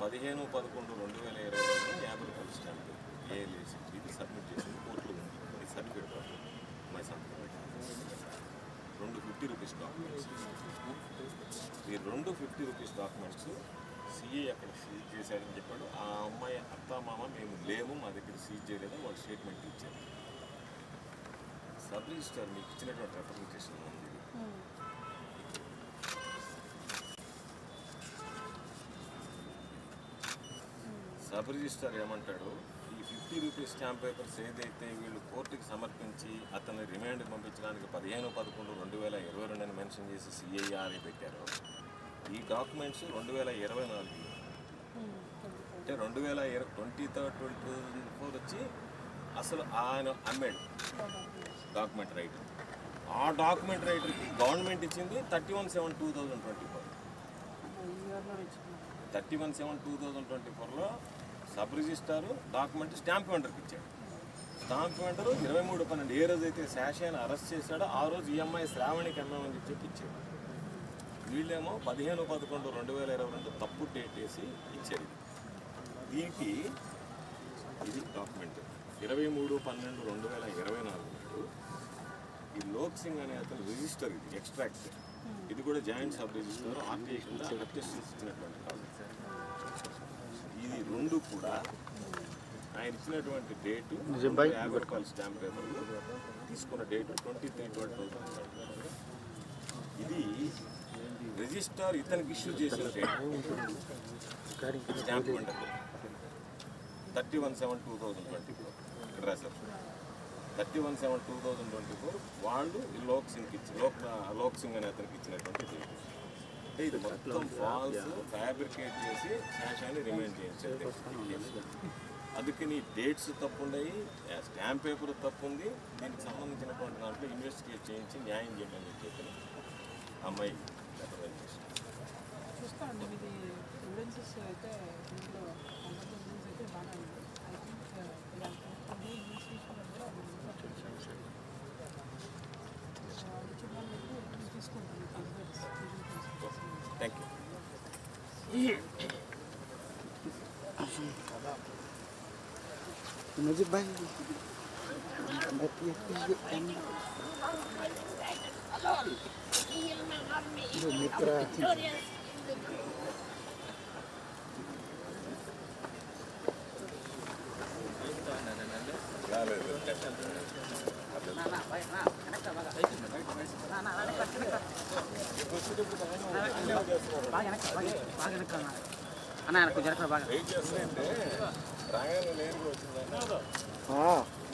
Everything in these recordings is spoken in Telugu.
పదిహేను పదకొండు రెండు వేల ఇరవై యాభై రూపాయలు స్టాంప్. ఏఎల్ఏసి ఇది సబ్మిట్ చేసింది కోర్టులో ఉంది. ఇది సర్టిఫికేట్ కాదు మై సంతకం రెండు ఫిఫ్టీ రూపీస్ డాక్యుమెంట్స్. ఈ రెండు ఫిఫ్టీ రూపీస్ డాక్యుమెంట్స్ సిఏ అక్కడ సీజ్ చేశాడని చెప్పాడు. ఆ అమ్మాయి అత్త మామ మేము లేము మా దగ్గర సీజ్ చేయలేదు వాళ్ళు స్టేట్మెంట్ ఇచ్చారు. సబ్ రిజిస్టర్ మీకు ఇచ్చినటువంటి రిప్రజెంటేషన్ ఉంది. Hmm. సబ్ రిజిస్టర్ ఏమంటాడు ఈ ఫిఫ్టీ రూపీస్ స్టాంప్ పేపర్స్ ఏదైతే వీళ్ళు కోర్టుకి సమర్పించి అతన్ని రిమాండ్కి పంపించడానికి పదిహేను పదకొండు రెండు వేల ఇరవై రెండు అని మెన్షన్ చేసి సిఐఆర్ఏ పెట్టారు. ఈ డాక్యుమెంట్స్ రెండు వేల ఇరవై నాలుగు. అంటే రెండు వేల ఇరవై ట్వంటీ థర్డ్ ట్వంటీ ఫోర్ వచ్చి అసలు ఆయన అమ్మాడు డాక్యుమెంట్ రైటర్. ఆ డాక్యుమెంట్ రైటర్కి గవర్నమెంట్ ఇచ్చింది thirty one seven two thousand twenty four. Thirty one seven two thousand twenty ఫోర్లో సబ్ రిజిస్టారు డాక్యుమెంట్ స్టాంప్ వెండర్కి ఇచ్చాడు. స్టాంప్ వెండర్ ఇరవై మూడు పన్నెండు ఏ రోజు అయితే శాషాన్ని అరెస్ట్ చేశాడో ఆ రోజు ఈఎంఐ శ్రావణికి అమ్మామని చెప్పి ఇచ్చాడు. వీళ్ళేమో పదిహేను పదకొండు రెండు వేల ఇరవై రెండు తప్పు డేట్ వేసి ఇచ్చారు. దీనికి ఇది డాక్యుమెంట్. ఇరవై మూడు పన్నెండు రెండు వేల ఇరవై నాలుగు ఈ లోక్ సింగ్ అనే అతను రిజిస్టర్ ఇది ఎక్స్ట్రాక్ట్. ఇది కూడా జాయింట్ సబ్ రిజిస్టర్ ఆర్టీఐ కింద అటెస్టేషన్ ఇచ్చినటువంటి కాదు ఇది రెండు కూడా ఆయన ఇచ్చినటువంటి డేటు యాభై రూపాయల స్టాంప్ పేపర్లు. తీసుకున్న డేటు ట్వంటీ త్రీ ట్వంటీ ఇది రిజిస్టర్ ఇతనికి ఇష్యూ చేసిన డేట్. స్టాంప్ ఉండదు thirty one seven two thousand twenty four ఇక్కడ రాశారు. Thirty one seven two thousand twenty four వాళ్ళు ఈ లోక్ సింగ్కి ఇచ్చి లోక్ లోక్ సింగ్ అనే అతనికి ఇచ్చినటువంటి డేట్. అంటే ఇది మొత్తం ఫాల్స్ ఫ్యాబ్రికేట్ చేసి శాషాన్ని రిమైండ్ చేయించారు అందుకని డేట్స్ తప్పు ఉన్నాయి స్టాంప్ పేపర్ తప్పు ఉంది దీనికి సంబంధించినటువంటి దాంట్లో ఇన్వెస్టిగేట్ చేయించి న్యాయం చేయమని చెప్పి అమ్మాయి రిప్రజెంటేషన్ చూస్తామండి Mas bem, me trate.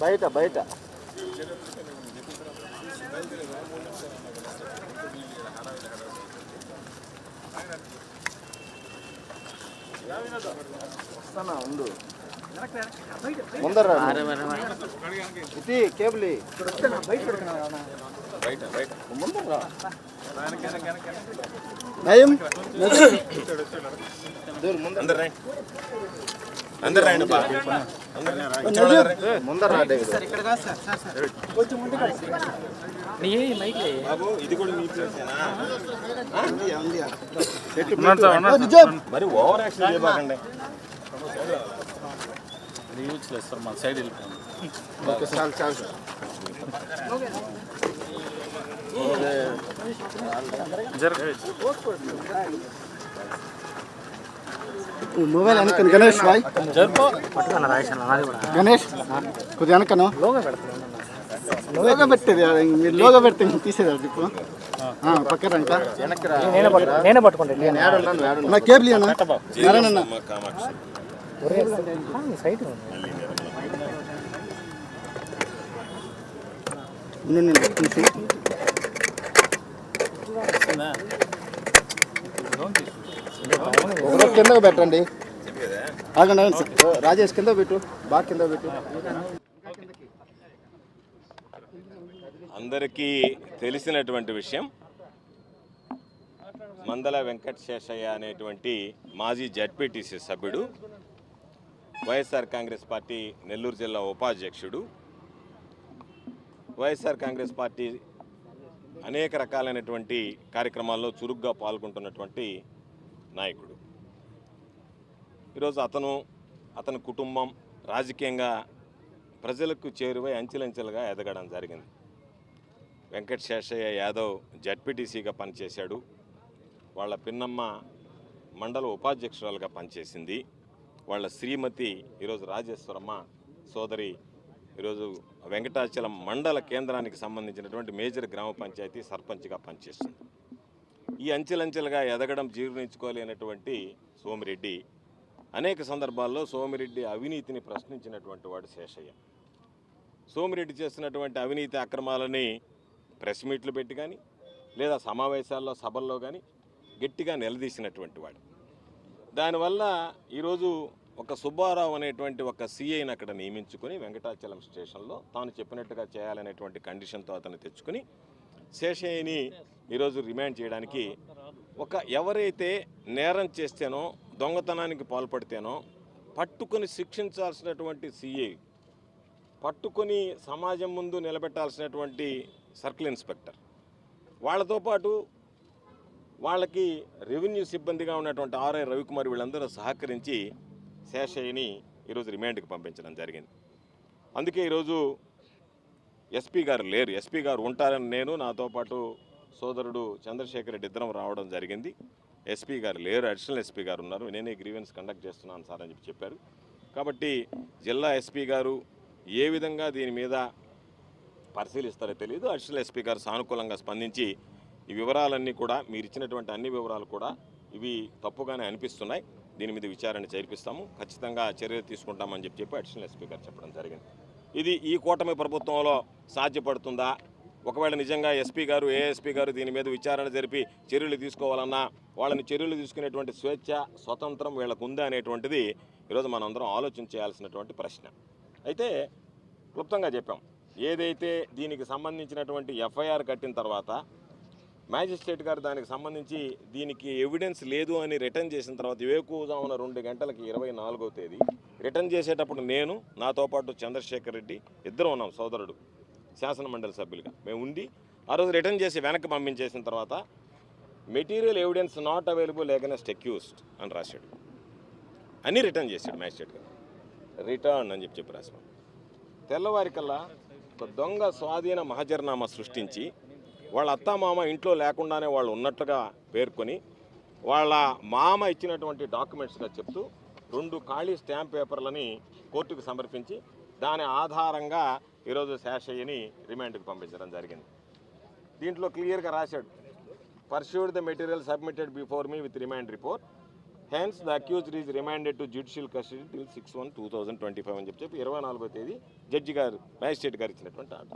బయట బయట వస్తానా ఉండు. ముందర ఇది కేబుల్. ముందర నయం. దూరం ముందర అందరు రండి. అందరు రండి బా అందరు రండి. ముందర రా. డేవిడ్ నీ మైక్ బాబు ఇది కూడా ప్లేసేనా? మరి ఓవర్ యాక్షన్ చేయబాకండి. యూజ్లెస్ సార్ మన సైడ్ వెళ్ళిపోయింది ఓకే చాలు మొబైల్ గణేష్ బాయ్ గణేష్ కొద్దిగా వెనకను లోగా పెట్టేది మీరు లోగా పెడితే నేను తీసేది ఇప్పుడు ఆ, పక్కన నేనే పట్టుకుంటాను నా కేబుల్ అన్న నారాయణ సైట్ కిందకు పెట్టండి. ఆగండి. రాజేష్ కింద పెట్టు. బాగా కింద పెట్టు. అందరికీ తెలిసినటువంటి విషయం మందల వెంకట శేషయ్య అనేటువంటి మాజీ జడ్పీటీసీ సభ్యుడు వైఎస్ఆర్ కాంగ్రెస్ పార్టీ నెల్లూరు జిల్లా ఉపాధ్యక్షుడు. వైఎస్ఆర్ కాంగ్రెస్ పార్టీ అనేక రకాలైనటువంటి కార్యక్రమాల్లో చురుగ్గా పాల్గొంటున్నటువంటి నాయకుడు. ఈరోజు అతను అతని కుటుంబం రాజకీయంగా ప్రజలకు చేరువై అంచెలంచెలుగా ఎదగడం జరిగింది. వెంకట శేషయ్య యాదవ్ జడ్పీటీసీగా పనిచేశాడు. వాళ్ళ పిన్నమ్మ మండల ఉపాధ్యక్షురాలుగా పనిచేసింది. వాళ్ళ శ్రీమతి ఈరోజు రాజేశ్వరమ్మ సోదరి ఈరోజు వెంకటాచలం మండల కేంద్రానికి సంబంధించినటువంటి మేజర్ గ్రామ పంచాయతీ సర్పంచ్గా పనిచేస్తుంది. ఈ అంచెలంచెలుగా ఎదగడం జీర్ణించుకోలేనటువంటి సోమిరెడ్డి అనేక సందర్భాల్లో సోమిరెడ్డి అవినీతిని ప్రశ్నించినటువంటి వాడు శేషయ్య. సోమిరెడ్డి చేస్తున్నటువంటి అవినీతి అక్రమాలని ప్రెస్ మీట్లు పెట్టి కానీ లేదా సమావేశాల్లో సభల్లో కానీ గట్టిగా నిలదీసినటువంటి వాడు. దానివల్ల ఈరోజు ఒక సుబ్బారావు అనేటువంటి ఒక సీఐని అక్కడ నియమించుకుని వెంకటాచలం స్టేషన్లో తాను చెప్పినట్టుగా చేయాలనేటువంటి కండిషన్తో అతను తెచ్చుకొని శేషయ్యని ఈరోజు రిమాండ్ చేయడానికి ఒక ఎవరైతే నేరం చేస్తేనో దొంగతనానికి పాల్పడితేనో పట్టుకొని శిక్షించాల్సినటువంటి సీఐ పట్టుకొని సమాజం ముందు నిలబెట్టాల్సినటువంటి సర్కిల్ ఇన్స్పెక్టర్ వాళ్ళతో పాటు వాళ్ళకి రెవెన్యూ సిబ్బందిగా ఉన్నటువంటి ఆర్ఐ రవికుమార్ వీళ్ళందరూ సహకరించి శేషయ్యని ఈరోజు రిమాండ్కి పంపించడం జరిగింది. అందుకే ఈరోజు ఎస్పీ గారు లేరు. ఎస్పీ గారు ఉంటారని నేను నాతో పాటు సోదరుడు చంద్రశేఖర్ రెడ్డి ఇద్దరం రావడం జరిగింది. ఎస్పీ గారు లేరు. అడిషనల్ ఎస్పీ గారు ఉన్నారు. నేనే గ్రీవెన్స్ కండక్ట్ చేస్తున్నాను సార్ అని చెప్పి చెప్పారు. కాబట్టి జిల్లా ఎస్పీ గారు ఏ విధంగా దీని మీద పరిశీలిస్తారో తెలియదు అడిషనల్ ఎస్పీ గారు సానుకూలంగా స్పందించి ఈ వివరాలన్నీ కూడా మీరు ఇచ్చినటువంటి అన్ని వివరాలు కూడా ఇవి తప్పుగానే అనిపిస్తున్నాయి. దీని మీద విచారణ చేర్పిస్తాము ఖచ్చితంగా చర్యలు తీసుకుంటామని చెప్పి చెప్పి అడిషనల్ ఎస్పీ గారు చెప్పడం జరిగింది. ఇది ఈ కూటమి ప్రభుత్వంలో సాధ్యపడుతుందా? ఒకవేళ నిజంగా ఎస్పీ గారు ఏఎస్పీ గారు దీని మీద విచారణ జరిపి చర్యలు తీసుకోవాలన్నా వాళ్ళని చర్యలు తీసుకునేటువంటి స్వేచ్ఛ స్వతంత్రం వీళ్ళకు ఉందా అనేటువంటిది ఈరోజు మనందరం ఆలోచన చేయాల్సినటువంటి ప్రశ్న. అయితే క్లుప్తంగా చెప్పాం. ఏదైతే దీనికి సంబంధించినటువంటి ఎఫ్ఐఆర్ కట్టిన తర్వాత మ్యాజిస్ట్రేట్ గారు దానికి సంబంధించి దీనికి ఎవిడెన్స్ లేదు అని రిటర్న్ చేసిన తర్వాత వేకువజామున రెండు గంటలకి ఇరవై నాలుగో తేదీ రిటర్న్ చేసేటప్పుడు నేను నాతో పాటు చంద్రశేఖర్ రెడ్డి ఇద్దరం ఉన్నాం సోదరుడు శాసన మండలి సభ్యులుగా. మేము ఉండి ఆ రోజు రిటర్న్ చేసి వెనక్కి పంపించేసిన తర్వాత material evidence not available against accused అని రాశాడు. అని రిటర్న్ చేశాడు మ్యాజిస్ట్రేట్ గారు. రిటర్న్ అని చెప్పి చెప్పి రాసాం తెల్లవారికల్లా ఒక దొంగ స్వాధీన మహజర్నామా సృష్టించి వాళ్ళ అత్త మామ ఇంట్లో లేకుండానే వాళ్ళు ఉన్నట్లుగా పేర్కొని వాళ్ళ మామ ఇచ్చినటువంటి డాక్యుమెంట్స్గా చెప్తూ రెండు ఖాళీ స్టాంప్ పేపర్లని కోర్టుకు సమర్పించి దాని ఆధారంగా ఈరోజు శేషయ్యని రిమాండ్కి పంపించడం జరిగింది. దీంట్లో క్లియర్గా రాశాడు perused the material submitted before me with remand report hence the accused is remanded to judicial custody till six one two thousand twenty five అని చెప్పి చెప్పి ఇరవై నాలుగో తేదీ జడ్జి గారు మ్యాజిస్ట్రేట్ గారు ఇచ్చినటువంటి ఆట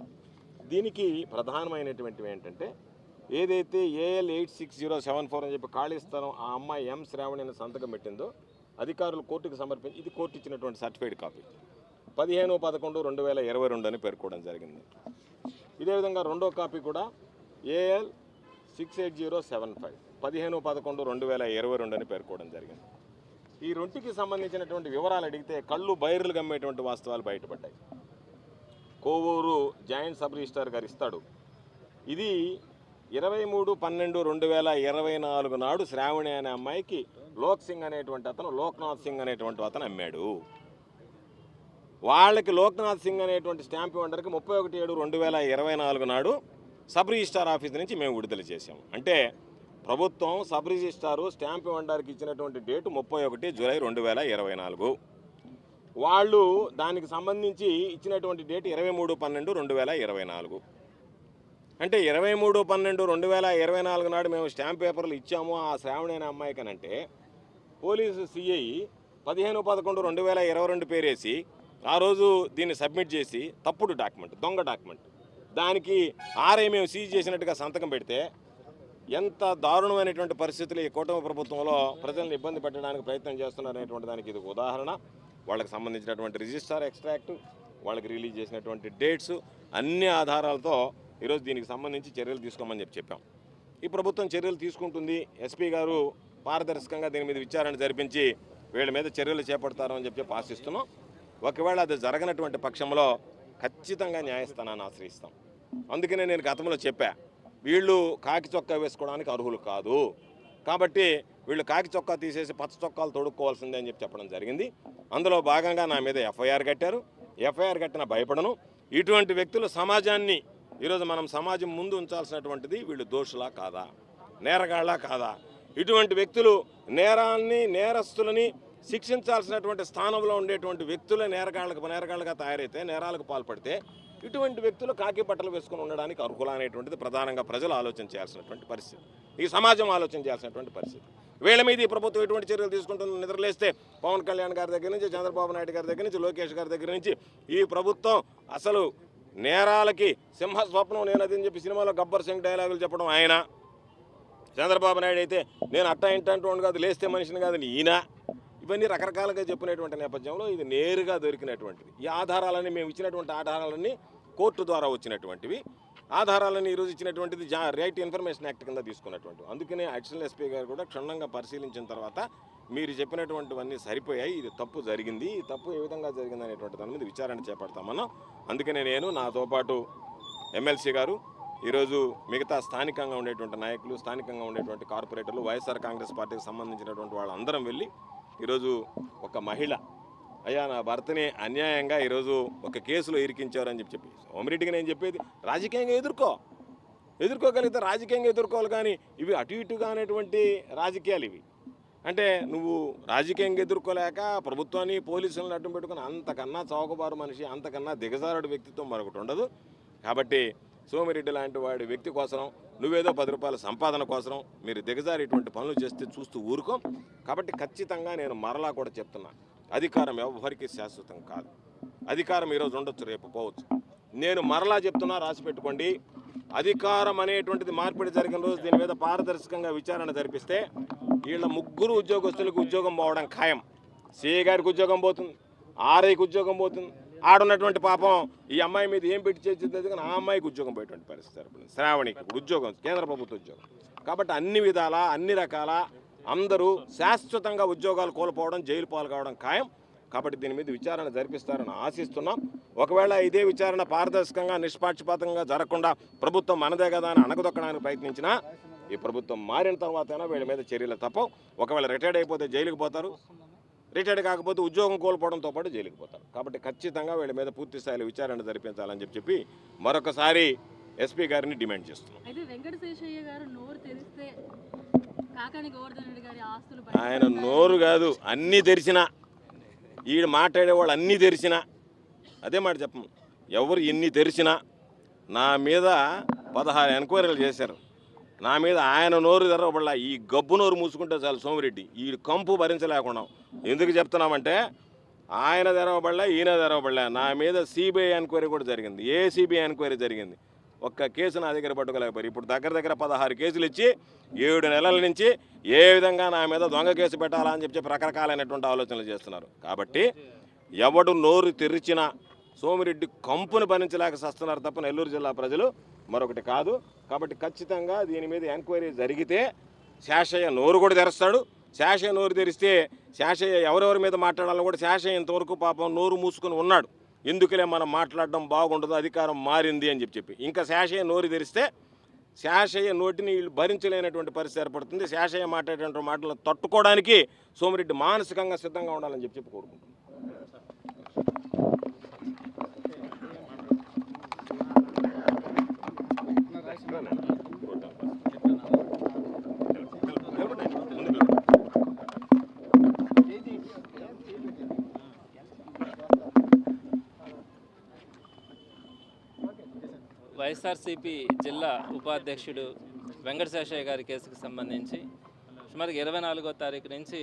దీనికి ప్రధానమైనటువంటివి ఏంటంటే ఏదైతే AL eight six zero seven four అని చెప్పి ఖాళీ స్థలం ఆ అమ్మాయి ఎం శ్రావణి అని సంతకం పెట్టిందో అధికారులు కోర్టుకు సమర్పించి ఇది కోర్టు ఇచ్చినటువంటి సర్టిఫైడ్ కాపీ. పదిహేను పదకొండు రెండు వేల ఇరవై రెండు అని పేర్కోవడం జరిగింది. ఇదే విధంగా రెండో కాపీ కూడా AL six eight zero seven five పదిహేను పదకొండు రెండు వేల ఇరవై రెండు అని పేర్కోవడం జరిగింది. ఈ రెండుకి సంబంధించినటువంటి వివరాలు అడిగితే కళ్ళు బైర్లు గమ్మేటువంటి వాస్తవాలు బయటపడ్డాయి. కోవూరు జాయింట్ సబ్ రిజిస్టార్ గారు ఇస్తాడు. ఇది ఇరవై మూడు పన్నెండు రెండు వేల ఇరవై నాలుగు నాడు శ్రావణి అనే అమ్మాయికి లోక్ సింగ్ అనేటువంటి అతను లోక్నాథ్ సింగ్ అనేటువంటి అతను అమ్మాడు. వాళ్ళకి లోక్నాథ్ సింగ్ అనేటువంటి స్టాంప్ ఇవ్వడానికి ముప్పై ఒకటి ఏడు రెండు వేల ఇరవై నాలుగు నాడు సబ్ రిజిస్టార్ ఆఫీస్ నుంచి మేము విడుదల చేసాము అంటే ప్రభుత్వం సబ్ రిజిస్టారు స్టాంప్ ఇవ్వడానికి ఇచ్చినటువంటి డేటు ముప్పై ఒకటి జూలై రెండు వేల ఇరవై నాలుగు. వాళ్ళు దానికి సంబంధించి ఇచ్చినటువంటి డేట్ ఇరవై మూడు పన్నెండు రెండు వేల ఇరవై నాలుగు. అంటే ఇరవై మూడు పన్నెండు రెండు వేల ఇరవై నాలుగు నాడు మేము స్టాంప్ పేపర్లు ఇచ్చాము ఆ శ్రావణైన అమ్మాయికి అంటే పోలీసు సిఐ పదిహేను పదకొండు రెండు వేల ఇరవై రెండు పేరేసి ఆ రోజు దీన్ని సబ్మిట్ చేసి తప్పుడు డాక్యుమెంట్ దొంగ డాక్యుమెంట్. దానికి ఆర్ఐ మేము సీజ్ చేసినట్టుగా సంతకం పెడితే ఎంత దారుణమైనటువంటి పరిస్థితులు ఈ కూటమి ప్రభుత్వంలో ప్రజల్ని ఇబ్బంది పెట్టడానికి ప్రయత్నం చేస్తున్నారనేటువంటి దానికి ఇది ఉదాహరణ. వాళ్ళకి సంబంధించినటువంటి రిజిస్టార్ ఎక్స్ట్రాక్ట్ వాళ్ళకి రిలీజ్ చేసినటువంటి డేట్స్ అన్ని ఆధారాలతో ఈరోజు దీనికి సంబంధించి చర్యలు తీసుకోమని చెప్పి చెప్పాం. ఈ ప్రభుత్వం చర్యలు తీసుకుంటుంది. ఎస్పీ గారు పారదర్శకంగా దీని మీద విచారణ జరిపించి వీళ్ళ మీద చర్యలు చేపడతారు అని చెప్పి ఆశిస్తున్నాం. ఒకవేళ అది జరగనటువంటి పక్షంలో ఖచ్చితంగా న్యాయస్థానాన్ని ఆశ్రయిస్తాం. అందుకనే నేను గతంలో చెప్పా వీళ్ళు కాకి చొక్కా వేసుకోవడానికి అర్హులు కాదు. కాబట్టి వీళ్ళు కాకి చొక్కా తీసేసి పచ్చ చొక్కాలు తొడుక్కోవాల్సిందే అని చెప్పి చెప్పడం జరిగింది. అందులో భాగంగా నా మీద ఎఫ్ఐఆర్ కట్టారు. ఎఫ్ఐఆర్ కట్టిన భయపడను. ఇటువంటి వ్యక్తులు సమాజాన్ని ఈరోజు మనం సమాజం ముందు ఉంచాల్సినటువంటిది వీళ్ళు దోషులా కాదా? నేరగాళ్ళ కాదా? ఇటువంటి వ్యక్తులు నేరాన్ని నేరస్తులని శిక్షించాల్సినటువంటి స్థానంలో ఉండేటువంటి వ్యక్తులే నేరగాళ్ళకు నేరగాళ్ళగా తయారైతే నేరాలకు పాల్పడితే ఇటువంటి వ్యక్తులు కాకి బట్టలు వేసుకుని ఉండడానికి అర్హులు అనేటువంటిది ప్రధానంగా ప్రజలు ఆలోచన చేయాల్సినటువంటి పరిస్థితి. ఈ సమాజం ఆలోచన చేయాల్సినటువంటి పరిస్థితి. వీళ్ళ మీద ఈ ప్రభుత్వం ఎటువంటి చర్యలు తీసుకుంటుంది నిద్రలేస్తే పవన్ కళ్యాణ్ గారి దగ్గర నుంచి చంద్రబాబు నాయుడు గారి దగ్గర నుంచి లోకేష్ గారి దగ్గర నుంచి ఈ ప్రభుత్వం అసలు నేరాలకి సింహ స్వప్నం నేను అదని చెప్పి సినిమాలో గబ్బర్ సింగ్ డైలాగులు చెప్పడం ఆయన. చంద్రబాబు నాయుడు అయితే నేను అట్టా ఇంటంటోండి కాదు లేస్తే మనిషిని కాదు ఈయన ఇవన్నీ రకరకాలుగా చెప్పినటువంటి నేపథ్యంలో ఇది నేరుగా దొరికినటువంటిది. ఈ ఆధారాలన్నీ మేము ఇచ్చినటువంటి ఆధారాలన్నీ కోర్టు ద్వారా వచ్చినటువంటివి. ఆధారాలను ఈరోజు ఇచ్చినటువంటిది జా రైట్ ఇన్ఫర్మేషన్ యాక్ట్ కింద తీసుకున్నటువంటి అందుకనే అడిషనల్ ఎస్పీ గారు కూడా క్షుణ్ణంగా పరిశీలించిన తర్వాత మీరు చెప్పినటువంటివన్నీ సరిపోయాయి ఇది తప్పు జరిగింది ఈ తప్పు ఏ విధంగా జరిగింది అనేటువంటి దాని మీద విచారణ చేపడతామన్నా. అందుకనే నేను నాతో పాటు ఎమ్మెల్సీ గారు ఈరోజు మిగతా స్థానికంగా ఉండేటువంటి నాయకులు స్థానికంగా ఉండేటువంటి కార్పొరేటర్లు వైఎస్ఆర్ కాంగ్రెస్ పార్టీకి సంబంధించినటువంటి వాళ్ళందరం వెళ్ళి ఈరోజు ఒక మహిళ. అయ్యా నా భర్తని అన్యాయంగా ఈరోజు ఒక కేసులో ఇరికించారని చెప్పి చెప్పి. సోమిరెడ్డికి నేను చెప్పేది రాజకీయంగా ఎదుర్కో. ఎదుర్కోగలిగితే రాజకీయంగా ఎదుర్కోవాలి కానీ ఇవి అటు ఇటుగా అనేటువంటి రాజకీయాలు ఇవి. అంటే నువ్వు రాజకీయంగా ఎదుర్కోలేక ప్రభుత్వాన్ని పోలీసులను అడ్డం పెట్టుకుని అంతకన్నా చౌకబారు మనిషి అంతకన్నా దిగజారుడు వ్యక్తిత్వం మరొకటి ఉండదు. కాబట్టి సోమిరెడ్డి లాంటి వాడి వ్యక్తి కోసం నువ్వేదో పది రూపాయల సంపాదన కోసం మీరు దిగజారి ఇటువంటి పనులు చేస్తే చూస్తూ ఊరుకోం. కాబట్టి ఖచ్చితంగా నేను మరలా కూడా చెప్తున్నా అధికారం ఎవరికి శాశ్వతం కాదు. అధికారం ఈరోజు ఉండొచ్చు రేపు పోవచ్చు. నేను మరలా చెప్తున్నా రాసి పెట్టుకోండి. అధికారం అనేటువంటిది మార్పిడి జరిగిన రోజు దీని మీద పారదర్శకంగా విచారణ జరిపిస్తే వీళ్ళ ముగ్గురు ఉద్యోగస్తులకు ఉద్యోగం పోవడం ఖాయం. సిఏ గారికి ఉద్యోగం పోతుంది ఆర్ఐకి ఉద్యోగం పోతుంది ఆడున్నటువంటి పాపం ఈ అమ్మాయి మీద ఏం పెట్టి చేసేది కానీ ఆ అమ్మాయికి ఉద్యోగం పోయేటువంటి పరిస్థితి శ్రావణికి ఉద్యోగం కేంద్ర ప్రభుత్వ ఉద్యోగం. కాబట్టి అన్ని విధాల అన్ని రకాల అందరూ శాశ్వతంగా ఉద్యోగాలు కోల్పోవడం జైలు పాలు కావడం ఖాయం. కాబట్టి దీని మీద విచారణ జరిపిస్తారని ఆశిస్తున్నాం. ఒకవేళ ఇదే విచారణ పారదర్శకంగా నిష్పాక్షపాతంగా జరగకుండా ప్రభుత్వం మనదే కదా అని అణగదొక్కడానికి ప్రయత్నించినా ఈ ప్రభుత్వం మారిన తర్వాతైనా వీళ్ళ మీద చర్యలు తప్పవు. ఒకవేళ రిటైర్డ్ అయిపోతే జైలుకి పోతారు. రిటైర్డ్ కాకపోతే ఉద్యోగం కోల్పోవడంతో పాటు జైలుకి పోతారు. కాబట్టి ఖచ్చితంగా వీళ్ళ మీద పూర్తి స్థాయిలో విచారణ జరిపించాలని చెప్పి చెప్పి మరొకసారి ఎస్పీ గారిని డిమాండ్ చేస్తున్నాం. అయితే వెంకట శేషయ్య గారు నోరు తెరిస్తే కాకాని గోవర్ధన్ రెడ్డి గారి ఆస్తులు ఆయన నోరు కాదు అన్నీ తెరిచిన ఈడు మాట్లాడేవాళ్ళు అన్నీ తెరిచిన అదే మాట చెప్పము ఎవరు ఎన్ని తెరిచినా నా మీద పదహారు ఎంక్వైరీలు చేశారు. నా మీద ఆయన నోరు తెరవబడలా. ఈ గబ్బు నోరు మూసుకుంటే చాలు సోమిరెడ్డి. ఈ కంపు భరించలేకుండా. ఎందుకు చెప్తున్నామంటే ఆయన తెరవబడలే ఈయన తెరవబడలే. నా మీద సిబిఐ ఎంక్వైరీ కూడా జరిగింది. ఏ సిబిఐ ఎంక్వైరీ జరిగింది? ఒక్క కేసు నా దగ్గర పట్టుకోలేకపోయారు ఇప్పుడు దగ్గర దగ్గర పదహారు కేసులు ఇచ్చి ఏడు నెలల నుంచి ఏ విధంగా నా మీద దొంగ కేసు పెట్టాలా అని చెప్పి రకరకాలైనటువంటి ఆలోచనలు చేస్తున్నారు. కాబట్టి ఎవడు నోరు తెరిచినా సోమిరెడ్డి కంపును భరించలేక సస్తున్నారు తప్ప నెల్లూరు జిల్లా ప్రజలు మరొకటి కాదు. కాబట్టి ఖచ్చితంగా దీని మీద ఎంక్వైరీ జరిగితే శాషయ్య నోరు కూడా తెరుస్తాడు. శాషయ్య నోరు తెరిస్తే శాషయ్య ఎవరెవరి మీద మాట్లాడాలని కూడా శాషయ్య ఇంతవరకు పాపం నోరు మూసుకొని ఉన్నాడు. ఎందుకులే మనం మాట్లాడడం బాగుండదు అధికారం మారింది అని చెప్పి చెప్పి. ఇంకా శాషయ్య నోరు తెరిస్తే శాషయ్య నోటిని వీళ్ళు భరించలేనటువంటి పరిస్థితి ఏర్పడుతుంది. శాషయ్య మాట్లాడేటువంటి మాటలను తట్టుకోవడానికి సోమిరెడ్డి మానసికంగా సిద్ధంగా ఉండాలని చెప్పి చెప్పి కోరుకుంటున్నాను. వైఎస్ఆర్సీపీ జిల్లా ఉపాధ్యక్షుడు వెంకటశేషయ్య గారి కేసుకు సంబంధించి సుమారు ఇరవై నాలుగో తారీఖు నుంచి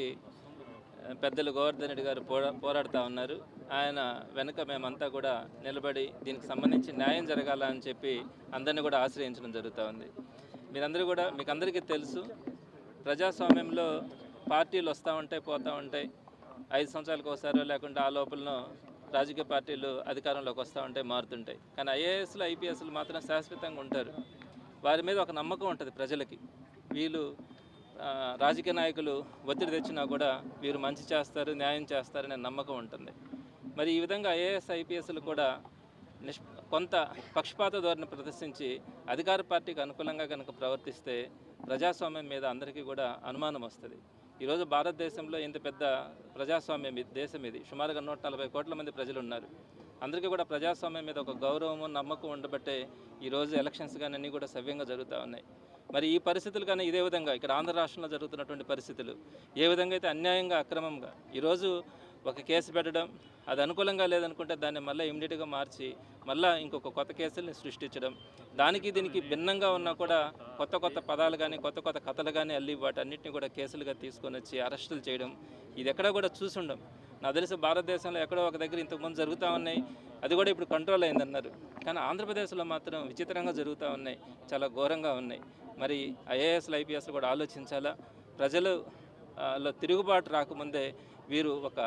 పెద్దలు గోవర్ధన్ రెడ్డి గారు పోరా పోరాడుతూ ఉన్నారు. ఆయన వెనుక మేమంతా కూడా నిలబడి దీనికి సంబంధించి న్యాయం జరగాల అని చెప్పి అందరినీ కూడా ఆశ్రయించడం జరుగుతూ ఉంది. మీరందరూ కూడా మీకు అందరికీ తెలుసు ప్రజాస్వామ్యంలో పార్టీలు వస్తూ ఉంటాయి పోతూ ఉంటాయి. ఐదు సంవత్సరాలకు ఒకసారో లేకుంటే ఆ లోపలనో రాజకీయ పార్టీలు అధికారంలోకి వస్తూ ఉంటాయి మారుతుంటాయి. కానీ ఐఏఎస్లు ఐపీఎస్లు మాత్రం శాశ్వతంగా ఉంటారు. వారి మీద ఒక నమ్మకం ఉంటుంది ప్రజలకి. వీళ్ళు రాజకీయ నాయకులు ఒత్తిడి తెచ్చినా కూడా వీరు మంచి చేస్తారు న్యాయం చేస్తారనే నమ్మకం ఉంటుంది. మరి ఈ విధంగా ఐఏఎస్ ఐపీఎస్లు కూడా నిష్ కొంత పక్షపాత ధోరణి ప్రదర్శించి అధికార పార్టీకి అనుకూలంగా కనుక ప్రవర్తిస్తే ప్రజాస్వామ్యం మీద అందరికీ కూడా అనుమానం వస్తుంది. ఈరోజు భారతదేశంలో ఇంత పెద్ద ప్రజాస్వామ్యం ఇది దేశం ఇది. సుమారుగా నూట నలభై కోట్ల మంది ప్రజలు ఉన్నారు అందరికీ కూడా ప్రజాస్వామ్యం మీద ఒక గౌరవము నమ్మకం ఉండబట్టే ఈరోజు ఎలక్షన్స్ కానీ అన్నీ కూడా సవ్యంగా జరుగుతూ ఉన్నాయి. మరి ఈ పరిస్థితులు కానీ ఇదే విధంగా ఇక్కడ ఆంధ్ర రాష్ట్రంలో జరుగుతున్నటువంటి పరిస్థితులు ఏ విధంగా అయితే అన్యాయంగా అక్రమంగా ఈరోజు ఒక కేసు పెట్టడం అది అనుకూలంగా లేదనుకుంటే దాన్ని మళ్ళీ ఇమీడియట్గా మార్చి మళ్ళీ ఇంకొక కొత్త కేసుల్ని సృష్టించడం. దానికి దీనికి భిన్నంగా ఉన్నా కూడా కొత్త కొత్త పదాలు కానీ కొత్త కొత్త కథలు కానీ అల్లి వాటన్నిటిని కూడా కేసులుగా తీసుకొని వచ్చి అరెస్టులు చేయడం. ఇది ఎక్కడా కూడా చూసుండం. నాకు తెలిసి భారతదేశంలో ఎక్కడో ఒక దగ్గర ఇంతకుముందు జరుగుతూ ఉన్నాయి. అది కూడా ఇప్పుడు కంట్రోల్ అయిందన్నారు. కానీ ఆంధ్రప్రదేశ్లో మాత్రం విచిత్రంగా జరుగుతూ ఉన్నాయి. చాలా ఘోరంగా ఉన్నాయి. మరి ఐఏఎస్లు ఐపీఎస్లు కూడా ఆలోచించాలా? ప్రజలు తిరుగుబాటు రాకముందే వీరు ఒక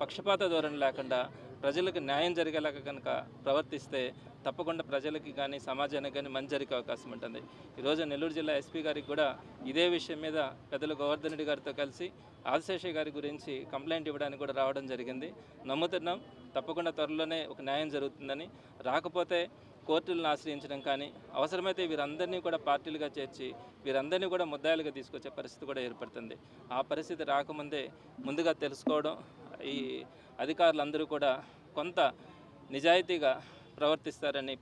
పక్షపాత ధోరణి లేకుండా ప్రజలకు న్యాయం జరిగేలాగా కనుక ప్రవర్తిస్తే తప్పకుండా ప్రజలకి కానీ సమాజానికి కానీ మంచి జరిగే అవకాశం ఉంటుంది. ఈరోజు నెల్లూరు జిల్లా ఎస్పీ గారికి కూడా ఇదే విషయం మీద పెద్దలు గోవర్ధన్ రెడ్డి గారితో కలిసి ఆదిశేషయ్య గారి గురించి కంప్లైంట్ ఇవ్వడానికి కూడా రావడం జరిగింది. నమ్ముతున్నాం తప్పకుండా త్వరలోనే ఒక న్యాయం జరుగుతుందని. రాకపోతే కోర్టులను ఆశ్రయించడం కానీ అవసరమైతే వీరందరినీ కూడా పార్టీలుగా చేర్చి వీరందరినీ కూడా ముద్దాయిలుగా తీసుకొచ్చే పరిస్థితి కూడా ఏర్పడుతుంది. ఆ పరిస్థితి రాకముందే ముందుగా తెలుసుకోవడం ఈ అధికారులందరూ కూడా కొంత నిజాయితీగా ప్రవర్తిస్తారని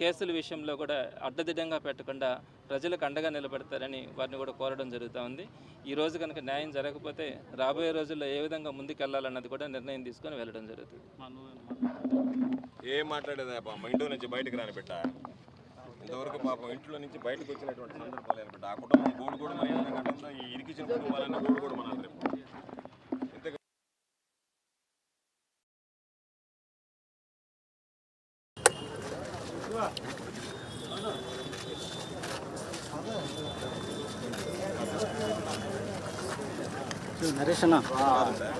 కేసుల విషయంలో కూడా అడ్డదిడ్డంగా పెట్టకుండా ప్రజలకు అండగా నిలబెడతారని వారిని కూడా కోరడం జరుగుతూ ఉంది. ఈ రోజు కనుక న్యాయం జరగకపోతే రాబోయే రోజుల్లో ఏ విధంగా ముందుకెళ్ళాలన్నది కూడా నిర్ణయం తీసుకొని వెళ్ళడం జరుగుతుంది. ఏం మాట్లాడేదా ఇంట్లో నుంచి బయటకు రాని పెట్ట ఇంతవరకు పాపం ఇంట్లో నుంచి బయటకు వచ్చినటువంటి సందర్భాలు ఆ కుటుంబం గోడు కూడా మన ఈ ఇరికిచ్చిన కుటుంబాలన్నీ గోడు కూడా మన రేపు ఇంత నరేష్ అన్న